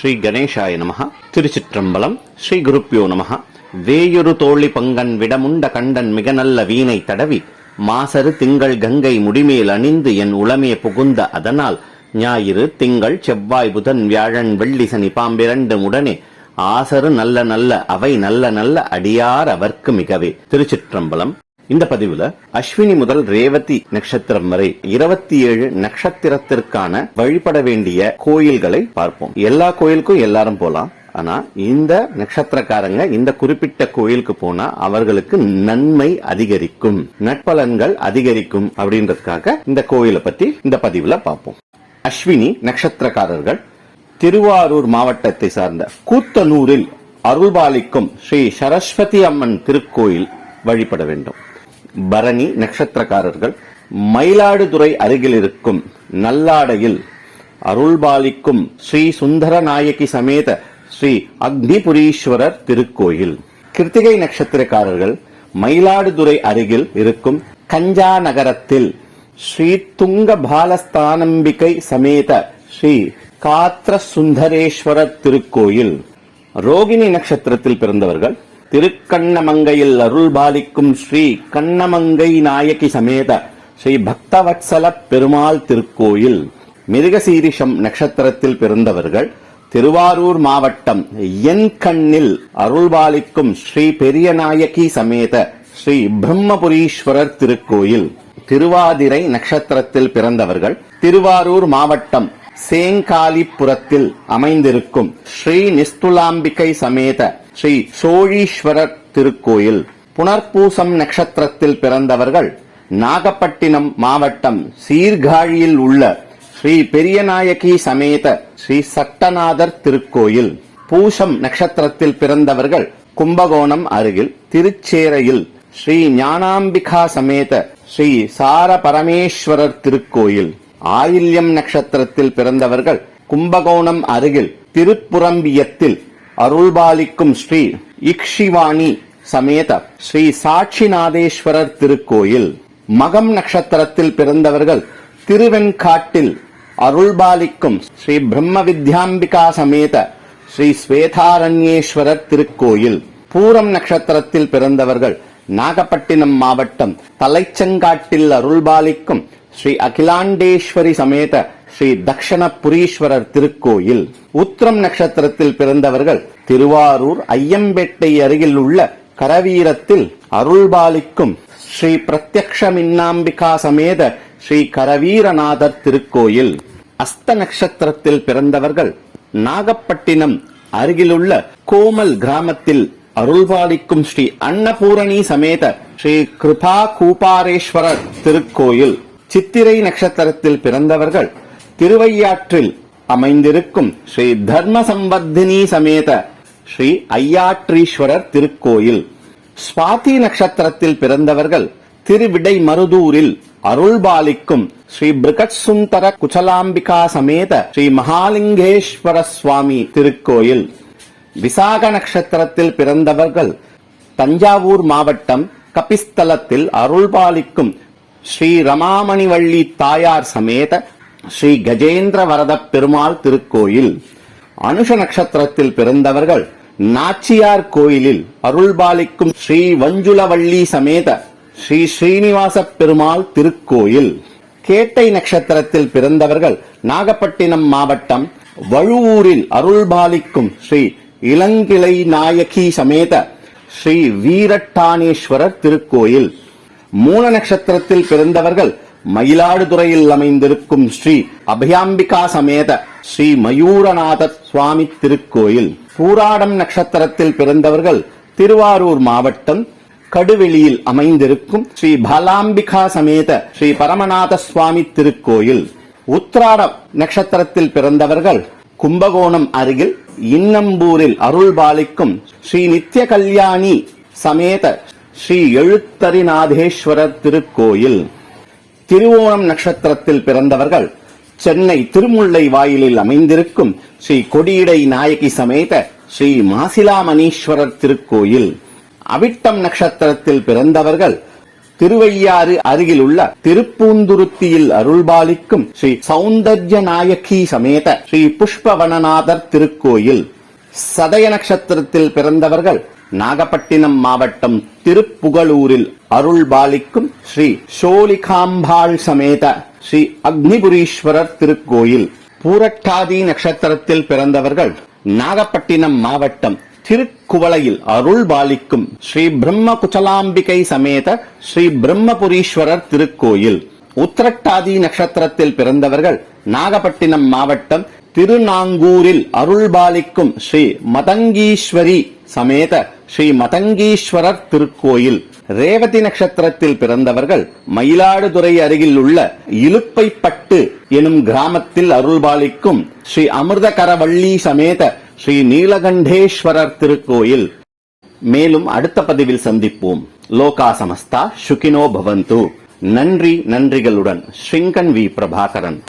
ஸ்ரீ கணேசாய நமக திருச்சிற்றம்பலம் ஸ்ரீ குருப்பியோ நமக வேயொரு தோழி பங்கன் விடமுண்ட கண்டன் மிக நல்ல வீணை தடவி மாசரு திங்கள் கங்கை முடிமேல் அணிந்து என் உளமே புகுந்த அதனால் ஞாயிறு திங்கள் செவ்வாய் புதன் வியாழன் வெள்ளி சனி பாம்பிரண்டு உடனே ஆசரு நல்ல நல்ல அவை நல்ல நல்ல அடியார் அவர்க்கு மிகவே. திருச்சிற்றம்பலம் இந்த பதிவுல அஸ்வினி முதல் ரேவதி நட்சத்திரம் வரை இருபத்தி ஏழு நட்சத்திரத்திற்கான வழிபட வேண்டிய கோயில்களை பார்ப்போம். எல்லா கோயிலுக்கும் எல்லாரும் போலாம். ஆனா இந்த நட்சத்திரக்காரங்க இந்த குறிப்பிட்ட கோயிலுக்கு போனா அவர்களுக்கு நன்மை அதிகரிக்கும் நட்பலன்கள் அதிகரிக்கும் அப்படின்றதுக்காக இந்த கோயிலை பத்தி இந்த பதிவுல பார்ப்போம். அஸ்வினி நட்சத்திரக்காரர்கள் திருவாரூர் மாவட்டத்தை சார்ந்த கூத்தனூரில் அருள்பாலிக்கும் ஸ்ரீ சரஸ்வதி அம்மன் திருக்கோயில் வழிபட வேண்டும். பரணி நட்சத்திரக்காரர்கள் மயிலாடுதுறை அருகில் இருக்கும் நல்லாடையில் அருள்பாலிக்கும் ஸ்ரீ சுந்தரநாயகி சமேத ஸ்ரீ அக்னிபுரீஸ்வரர் திருக்கோயில். கிருத்திகை நட்சத்திரக்காரர்கள் மயிலாடுதுறை அருகில் இருக்கும் கஞ்சா நகரத்தில் ஸ்ரீ துங்க பாலஸ்தானம்பிகை சமேத ஸ்ரீ காத்திர சுந்தரேஸ்வரர் திருக்கோயில். ரோகிணி நட்சத்திரத்தில் பிறந்தவர்கள் திருக்கண்ணமங்கையில் அருள் பாலிக்கும் ஸ்ரீ கண்ணமங்கை நாயகி சமேத ஸ்ரீ பக்தவத்சல பெருமாள் திருக்கோயில். மிருகசீரிஷம் நட்சத்திரத்தில் பிறந்தவர்கள் திருவாரூர் மாவட்டம் என் கண்ணில் அருள்பாலிக்கும் ஸ்ரீ பெரியநாயகி சமேத ஸ்ரீ பிரம்மபுரீஸ்வரர் திருக்கோயில். திருவாதிரை நட்சத்திரத்தில் பிறந்தவர்கள் திருவாரூர் மாவட்டம் சேங்காலிபுரத்தில் அமைந்திருக்கும் ஸ்ரீ நிஸ்துலாம்பிகை சமேத ஸ்ரீ சோழீஸ்வரர் திருக்கோயில். புனர்பூசம் நட்சத்திரத்தில் பிறந்தவர்கள் நாகப்பட்டினம் மாவட்டம் சீர்காழியில் உள்ள ஸ்ரீ பெரியநாயகி சமேத ஸ்ரீ சட்டநாதர் திருக்கோயில். பூசம் நட்சத்திரத்தில் பிறந்தவர்கள் கும்பகோணம் அருகில் திருச்சேரையில் ஸ்ரீ ஞானாம்பிகா சமேத ஸ்ரீ சார பரமேஸ்வரர் திருக்கோயில். ஆயில்யம் நட்சத்திரத்தில் பிறந்தவர்கள் கும்பகோணம் அருகில் திருப்புரம்பியத்தில் அருள்பாலிக்கும் ஸ்ரீ இக்ஷிவாணி சமேத ஸ்ரீ சாட்சிநாதேஸ்வரர் திருக்கோயில். மகம் நட்சத்திரத்தில் பிறந்தவர்கள் திருவெண்காட்டில் அருள்பாலிக்கும் ஸ்ரீ பிரம்ம வித்யாம்பிகா சமேத ஸ்ரீ ஸ்வேதாரண்யேஸ்வரர் திருக்கோயில். பூரம் நட்சத்திரத்தில் பிறந்தவர்கள் நாகப்பட்டினம் மாவட்டம் தலைச்சங்காட்டில் அருள்பாலிக்கும் ஸ்ரீ அகிலாண்டேஸ்வரி சமேத ஸ்ரீ தக்ஷணபுரீஸ்வரர் திருக்கோயில். உத்திரம் நட்சத்திரத்தில் பிறந்தவர்கள் திருவாரூர் ஐயம்பேட்டை அருகில் உள்ள கரவீரத்தில் அருள்பாலிக்கும் ஸ்ரீ பிரத்யக்ஷ மின்னாம்பிகா சமேத ஸ்ரீ கரவீரநாதர் திருக்கோயில். அஸ்த நட்சத்திரத்தில் பிறந்தவர்கள் நாகப்பட்டினம் அருகிலுள்ள கோமல் கிராமத்தில் அருள்பாலிக்கும் ஸ்ரீ அன்னபூரணி சமேத ஸ்ரீ கிருபா கூபாரேஸ்வரர் திருக்கோயில். சித்திரை நட்சத்திரத்தில் பிறந்தவர்கள் திருவையாற்றில் அமைந்திருக்கும் ஸ்ரீ தர்ம சம்பத்தினி சமேத ஸ்ரீ ஐயாற்றீஸ்வரர் திருக்கோயில். சுவாதி நட்சத்திரத்தில் பிறந்தவர்கள் திருவிடை மருதூரில் அருள்பாலிக்கும் ஸ்ரீ பிருகட் சுந்தர குச்சலாம்பிகா சமேத ஸ்ரீ மகாலிங்கேஸ்வர சுவாமி திருக்கோயில். விசாக நட்சத்திரத்தில் பிறந்தவர்கள் தஞ்சாவூர் மாவட்டம் கபிஸ்தலத்தில் அருள்பாலிக்கும் ஸ்ரீ ரமாமணிவள்ளி தாயார் சமேத ஸ்ரீ கஜேந்திர வரத பெருமாள் திருக்கோயில். அனுஷ நட்சத்திரத்தில் பிறந்தவர்கள் நாச்சியார் கோயிலில் அருள்பாலிக்கும் ஸ்ரீ வஞ்சுலவள்ளி சமேத ஸ்ரீ ஸ்ரீனிவாச பெருமாள் திருக்கோயில். கேட்டை நட்சத்திரத்தில் பிறந்தவர்கள் நாகப்பட்டினம் மாவட்டம் வழுவூரில் அருள்பாலிக்கும் ஸ்ரீ இளங்கிளை நாயகி சமேத ஸ்ரீ வீரட்டானேஸ்வரர் திருக்கோயில். மூல நட்சத்திரத்தில் பிறந்தவர்கள் மயிலாடுதுறையில் அமைந்திருக்கும் ஸ்ரீ அபயாம்பிகா சமேத ஸ்ரீ மயூரநாத சுவாமி திருக்கோயில். பூராடம் நட்சத்திரத்தில் பிறந்தவர்கள் திருவாரூர் மாவட்டம் கடுவெளியில் அமைந்திருக்கும் ஸ்ரீ பாலாம்பிகா சமேத ஸ்ரீ பரமநாத சுவாமி திருக்கோயில். உத்ராட நட்சத்திரத்தில் பிறந்தவர்கள் கும்பகோணம் அருகில் இன்னம்பூரில் அருள்பாலிக்கும் ஸ்ரீ நித்ய கல்யாணி சமேத ஸ்ரீ எழுத்தரிநாதேஸ்வரர் திருக்கோயில். திருவோணம் நட்சத்திரத்தில் பிறந்தவர்கள் சென்னை திருமுல்லை வாயிலில் அமைந்திருக்கும் ஸ்ரீ கொடியடை நாயகி சமேத ஸ்ரீ மாசிலாமணீஸ்வரர் திருக்கோயில். அவிட்டம் நட்சத்திரத்தில் பிறந்தவர்கள் திருவையாறு அருகில் உள்ள திருப்பூந்துருத்தியில் அருள்பாலிக்கும் ஸ்ரீ சௌந்தர்ய நாயகி சமேத ஸ்ரீ புஷ்பவனநாதர் திருக்கோயில். சதய நட்சத்திரத்தில் பிறந்தவர்கள் நாகப்பட்டினம் மாவட்டம் திருப்புகலூரில் அருள்பாலிக்கும் ஸ்ரீ சோலிகாம்பாள் சமேத ஸ்ரீ அக்னிபுரீஸ்வரர் திருக்கோயில். பூரட்டாதி நட்சத்திரத்தில் பிறந்தவர்கள் நாகப்பட்டினம் மாவட்டம் திருக்குவளையில் அருள் பாலிக்கும் ஸ்ரீ பிரம்ம குச்சலாம்பிகை சமேத ஸ்ரீ பிரம்மபுரீஸ்வரர் திருக்கோயில். உத்திரட்டாதி நட்சத்திரத்தில் பிறந்தவர்கள் நாகப்பட்டினம் மாவட்டம் திருநாங்கூரில் அருள்பாலிக்கும் ஸ்ரீ மதங்கீஸ்வரி சமேத ஸ்ரீ மதங்கீஸ்வரர் திருக்கோயில். ரேவதி நட்சத்திரத்தில் பிறந்தவர்கள் மயிலாடுதுறை அருகில் உள்ள இலுப்பைப்பட்டு எனும் கிராமத்தில் அருள்பாலிக்கும் ஸ்ரீ அமிர்தகரவள்ளி சமேத ஸ்ரீ நீலகண்டேஸ்வரர் திருக்கோயில். மேலும் அடுத்த பதிவில் சந்திப்போம். லோகா சமஸ்தா சுகினோ பவந்து. நன்றி நன்றிகளுடன் ஸ்ரீங்கன் வி பிரபாகரன்.